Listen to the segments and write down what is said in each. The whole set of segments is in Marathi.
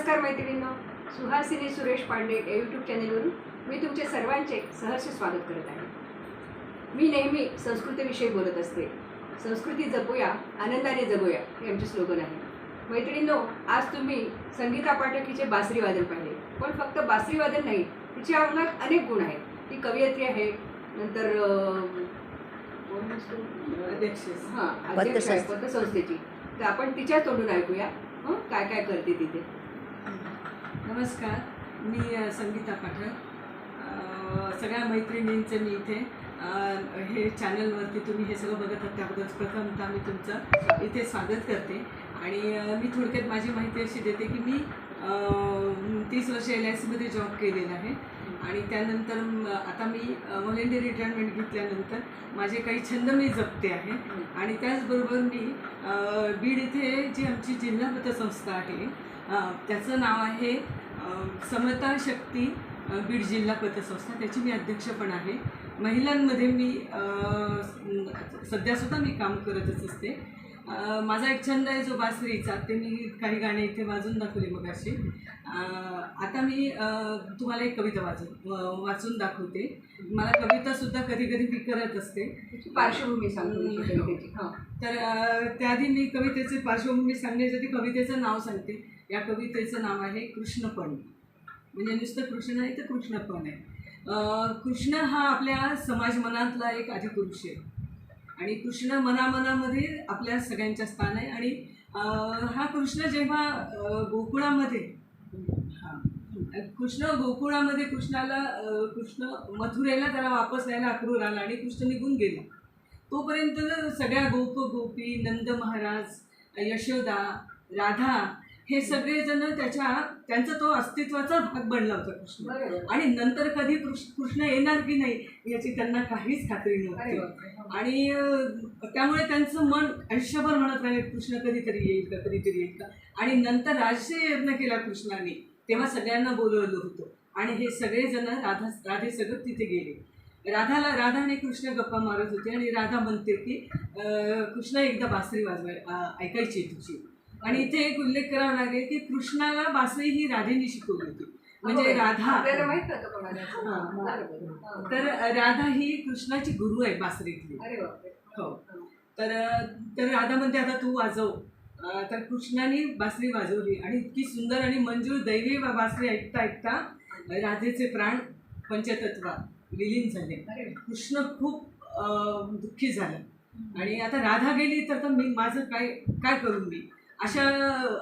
नमस्कार मैत्रिणींनो. सुहासिनी सुरेश पांडे या यूट्यूब चॅनेलवरून मी तुमचे सर्वांचे सहर्ष स्वागत करत आहे. मी नेहमी संस्कृतीविषयी बोलत असते. संस्कृती जपूया आनंदाने जगूया हे आमचे स्लोगन आहे. मैत्रिणींनो आज तुम्ही संगीता पाठक हिचे बासरी वादन पाहिले. पण फक्त बासरी वादन नाही तिच्या अंगात अनेक गुण आहेत. ती कवयित्री आहे नंतर? हां. पतसंस्थेची तर आपण तिच्या तोंडून ऐकूया. हं काय काय करते तिथे? नमस्कार मी संगीता पाठक. सगळ्या मैत्रिणींचं मी इथे. हे चॅनलवरती तुम्ही हे सगळं बघत आहात त्याबद्दल प्रथमतः मी तुमचं इथे स्वागत करते. आणि मी थोडक्यात माझी माहिती अशी देते की मी तीस वर्ष एल आय सीमध्ये जॉब केलेला आहे. आणि त्यानंतर आता मी व्हॉलेंटिअर रिटायरमेंट घेतल्यानंतर माझे काही छंद मी जपते आहे. आणि त्याचबरोबर मी बीड इथे जी आमची जिल्हा पतसंस्था आहे त्याचं नाव आहे समता शक्ती बीड जिल्हा पतसंस्था त्याची मी अध्यक्ष पण आहे. महिलांमध्ये मी सध्यासुद्धा मी काम करतच असते. माझा एक छंद आहे जो बासरीचा. ते मी काही गाणे इथे वाजून दाखवले मग असे आता मी तुम्हाला एक कविता वाचून व- वाचून दाखवते. मला कवितासुद्धा कधी कधी मी करत असते. पार्श्वभूमी हां. तर त्याआधी मी कवितेचे पार्श्वभूमी सांगण्यासाठी कवितेचं नाव सांगते. या कवितेचं नाव आहे कृष्णपण. म्हणजे नुसतं कृष्ण नाही तर कृष्णपण आहे. कृष्ण हा आपल्या समाज मनातला एक आदिपुरुष आहे. आणि कृष्ण मनामनामध्ये आपल्या सगळ्यांच्या स्थान आहे आणि हा कृष्ण जेव्हा गोकुळामध्ये हा. कृष्ण गोकुळामध्ये कृष्णाला कृष्ण मथुरेला त्याला वापस यायला अक्रूर आला आणि कृष्ण निघून गेला तोपर्यंत सगळ्या गोप गोपी नंद महाराज यशोदा राधा हे सगळेजण त्याच्या त्यांचा तो अस्तित्वाचा भाग बनला होता कृष्ण आणि नंतर कधी कृष्ण कृष्ण येणार की नाही याची त्यांना काहीच खात्री नव्हती. आणि त्यामुळे त्यांचं मन आयुष्यभर म्हणत राहिले कृष्ण कधीतरी येईल का कधीतरी येईल का? आणि नंतर राजकीय यज्ञ केला कृष्णाने तेव्हा सगळ्यांना बोलवलं होतं. आणि हे सगळेजण राधा राधे सगळं तिथे गेले. राधाला राधा आणि कृष्ण गप्पा मारत होते आणि राधा म्हणते की कृष्ण एकदा बासरी वाजवाय ऐकायची तुझी. आणि इथे एक उल्लेख करावा लागेल की कृष्णाला बासरी ही राधेने शिकवली होती. म्हणजे हो, राधा. आपल्याला माहीत नव्हतं. तर राधा ही कृष्णाची गुरु आहे बासरीतली. हो. तर तर राधा म्हणते आता तू वाजव. तर कृष्णाने बासरी वाजवली आणि इतकी सुंदर आणि मंजूर दैवी बासरी ऐकता ऐकता राधेचे प्राण पंचतत्वात विलीन झाले. कृष्ण खूप दुःखी झाला. आणि आता राधा गेली तर तर मी माझं काय काय करू मी? अशा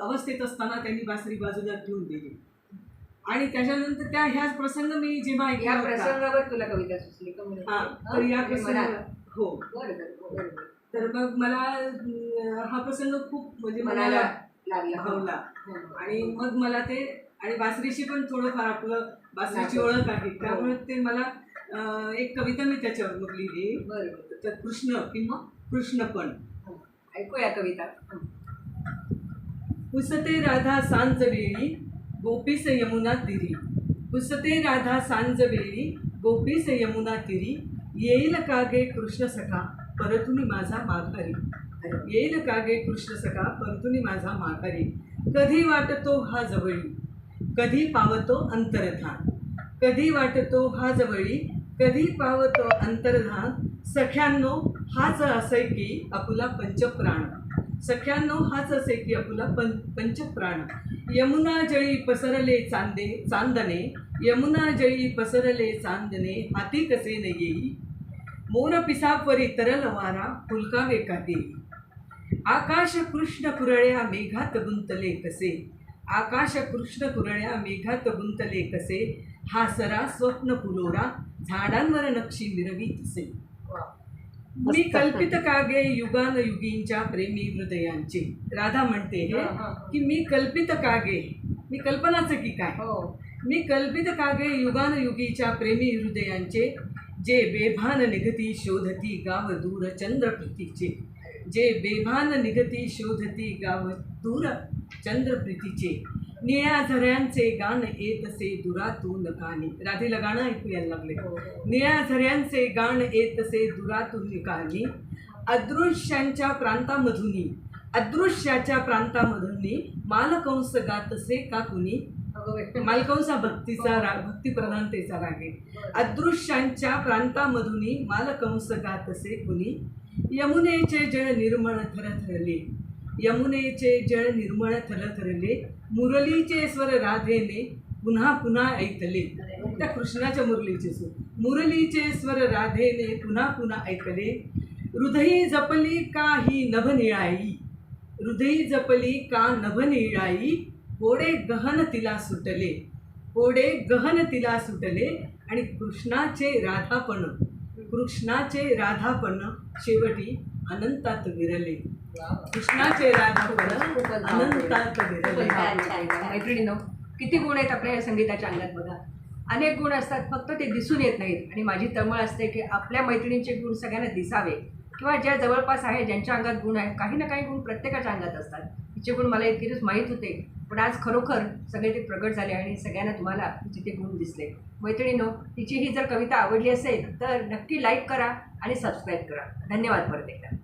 अवस्थेत असताना त्यांनी बासरी बाजूला ठेवून दिली. आणि त्याच्यानंतर त्या ह्याच प्रसंग मी जेव्हा ऐकला या प्रसंगावर तुला कविता सुचली का? हा, हां? तर या म्हणजे प्रसंग मनात. हो तर मग मला हा प्रसंग खूप म्हणजे मनाला लागला भावला हां. आणि मग मला ते आणि बासरीशी पण थोडंफार आपलं बासरीची. ओळख आहे त्यामुळे ते मला एक कविता मी त्याच्यावर मग लिहिली तर कृष्ण किंवा कृष्णपण हां. ऐकूया कविता हां. पुसते राधा सांज वेळी गोपीस यमुना तिरी। पुसते राधा सांज वेळी गोपीस यमुना तिरी। येईल कागे कृष्ण सखा परतुनी माझा माघारी। येईल कागे कृष्ण सखा परतुनी माझा माघारी। कधी वाटतो हा जवळी? कधी पावतो अंतर्धान? कधी वाटतो हा जवळी? कधी पावतो अंतर्धान? सख्यांनो हाच असे की आपुला पंचप्राण. सख्यांनो हाच असे की आपुला पं पंचप्राण. यमुना जळी पसरले चांदे चांदणे यमुना जळी पसरले चांदणे हाती कसे न येई? मोर पिसापरी तरल वारा फुलकावे का देई आकाश कृष्ण कुरळ्या मेघात गुंतले कसे? आकाश कृष्ण कुरळ्या मेघात गुंतले कसे? हा सरा स्वप्न फुलोरा झाडांवर नक्षी मिरवी तसे. मी कल्पित कागे युगान युगींच्या प्रेमी हृदयांचे. राधा म्हणते हे. की मी कल्पित कागे मी कल्पनाच की काय? हो. मी कल्पित कागे युगान युगीच्या प्रेमी हृदयांचे जे बेभान निगती शोधती गाव दूर चंद्रप्रीतीचे. जे बेभान निगती शोधती गाव दूर चंद्रप्रीतीचे. निळ्या झऱ्यांचे गाण येतसे दुरातून कानी राधेला गाणं ऐकू यायला लागले. हो, हो. निळ्या झऱ्यांचे गाण येतसे दुरातून कानी अदृश्यांच्या प्रांतामधुनी अदृश्याच्या प्रांतामधून मालकंस गातसे का कुणी. मालकंस भक्तीचा राग भक्ती प्रधानतेचा राग आहे. अदृश्यांच्या प्रांतामधून मालकंस गातसे कुणी? यमुनेचे जळ निर्मळ थरथरले. यमुनेचे जळ निर्मळ थरथरले मुरलीचे स्वर राधेने पुन्हा पुन्हा ऐकले. त्या कृष्णाच्या मुरलीचे स्वर. मुरलीचे स्वर राधेने पुन्हा पुन्हा ऐकले. हृदयी जपली का ही नभनिळाई? हृदयी जपली का नभनिळाई? कोडे गहन तिला सुटले. कोडे गहन तिला सुटले. आणि कृष्णाचे राधापण कृष्णाचे राधापण शेवटी अनंतात विरले. कृष्णाचे मैत्रिणीनो किती गुण आहेत आपल्या या संगीताच्या अंगात बघा. अनेक गुण असतात फक्त ते दिसून येत नाहीत. आणि माझी तळमळ असते की आपल्या मैत्रिणींचे गुण सगळ्यांना दिसावे. किंवा ज्या जवळपास आहे ज्यांच्या अंगात गुण आहे काही ना काही गुण प्रत्येकाच्या अंगात असतात. तिचे गुण मला इतके दिवस माहीत होते. पण आज खरोखर सगळे ते प्रगट झाले आणि सगळ्यांना तुम्हाला तिचे ते गुण दिसले. मैत्रिणींनो तिची ही जर कविता आवडली असेल तर नक्की लाईक करा आणि सबस्क्राईब करा. धन्यवाद परत एकदा.